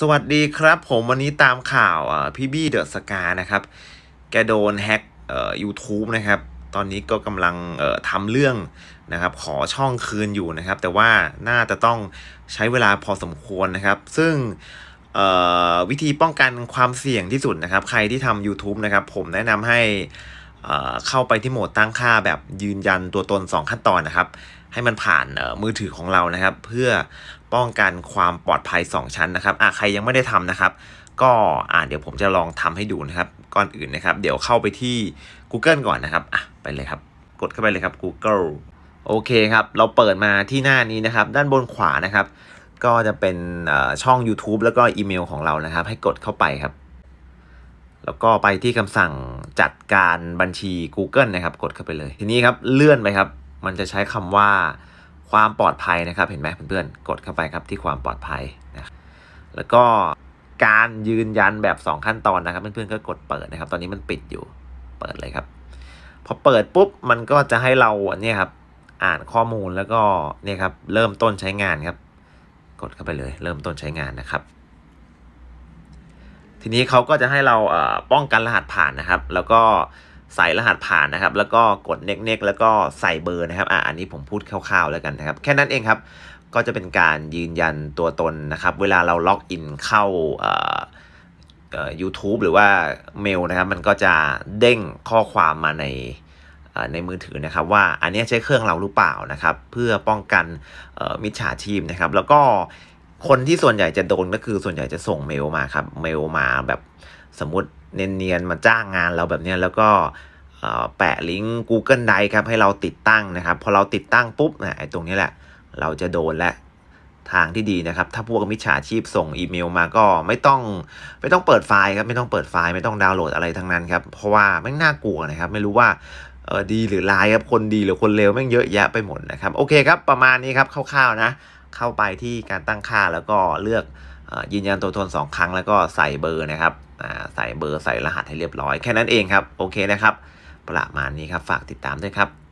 สวัสดีครับผมวันนี้ตามข่าวพี่บี้เดอะสกานะครับ แกโดนแฮ็กเอ่อ YouTube นะครับ ตอนนี้ก็กำลังเอ่อทำเรื่องนะครับ ขอช่องคืนอยู่นะครับ แต่ว่าน่าจะต้องใช้เวลาพอสมควรนะครับ ซึ่งเอ่อวิธีป้องกันความเสี่ยงที่สุดนะครับ ใครที่ทำ YouTube นะครับ ผมแนะนำให้เอ่อเข้าไปที่โหมดตั้งค่าแบบยืนยันตัวตน 2 ขั้นตอนนะครับ ให้มันผ่านมือถือของเรานะครับ เพื่อป้องกันความปลอดภัย 2 ชั้นนะครับอะใครยังไม่ได้ทำนะครับ ก็อ่าเดี๋ยวผมจะลองทำให้ดูนะครับก่อนอื่นนะครับ เดี๋ยวเข้าไปที่ Google ก่อนนะครับอะไปเลยครับ กดเข้าไปเลยครับ Google โอเคครับ เราเปิดมาที่หน้านี้นะครับ ด้านบนขวานะครับ ก็จะเป็นช่อง YouTube แล้วก็อีเมลของเรานะครับ ให้กดเข้าไปครับ แล้วก็ไปที่คำสั่งจัดการบัญชี Google นะครับ กดเข้าไปเลย ทีนี้ครับเลื่อนไปครับ มันจะใช้คำว่าความปลอดภัยนะครับ เห็นไหมเพื่อนๆ กดเข้าไปครับที่ความปลอดภัยนะครับแล้วก็การยืนยันแบบ 2 ขั้นตอนนะครับ เพื่อนๆก็กดเปิดนะครับ ตอนนี้มันปิดอยู่ เปิดเลยครับ พอเปิดปุ๊บมันก็จะให้เราเนี่ยครับ อ่านข้อมูลแล้วก็เนี่ยครับ เริ่มต้นใช้งานครับ กดเข้าไปเลย เริ่มต้นใช้งานนะครับ ทีนี้เขาก็จะให้เราป้องกันรหัสผ่านนะครับ แล้วก็ ใส่รหัสผ่านนะครับ แล้วก็กดเน็กเน็กแล้วก็ใส่เบอร์นะครับอะอันนี้ผมพูดคร่าวๆแล้วกันนะครับ แค่นั้นเองครับ ก็จะเป็นการยืนยันตัวตนนะครับ เวลาเราล็อกอินเข้าเอ่อเอ่อ YouTube หรือว่าเมลนะครับ มันก็จะเด้งข้อความมาในในมือถือนะครับว่าอันนี้ใช้เครื่องเราหรือเปล่านะครับ เพื่อป้องกันมิจฉาชีพนะครับ แล้วก็คนที่ส่วนใหญ่จะโดนก็คือส่วนใหญ่จะส่งเมลมาครับ เมลมาแบบ สมมติเนียนๆมาจ้างงานเราแบบนี้แล้วก็แปะลิงก์ Google Drive ครับให้เราติดตั้งนะครับ พอเราติดตั้งปุ๊บนะไอ้ตรงนี้แหละ เราจะโดนและทางที่ดีนะครับ ถ้าพวกมิจฉาชีพส่งอีเมลมาก็ไม่ต้องไม่ต้องเปิดไฟล์ครับไม่ต้องเปิดไฟล์ไม่ต้องดาวน์โหลดอะไรทั้งนั้นครับเพราะว่าแม่งน่ากลัวนะครับ ไม่รู้ว่าเออดีหรือร้ายครับคนดีหรือคนเลวแม่งเยอะแยะไปหมดนะครับโอเคครับประมาณนี้ครับคร่าวๆนะ เข้าไปที่การตั้งค่าแล้วก็เลือก ยืนยันตัวตนสองครั้งแล้วก็ใส่เบอร์นะครับใส่เบอร์ใส่รหัสให้เรียบร้อยแค่นั้นเองครับ โอเคนะครับ ประมาณนี้ครับฝากติดตามด้วยครับ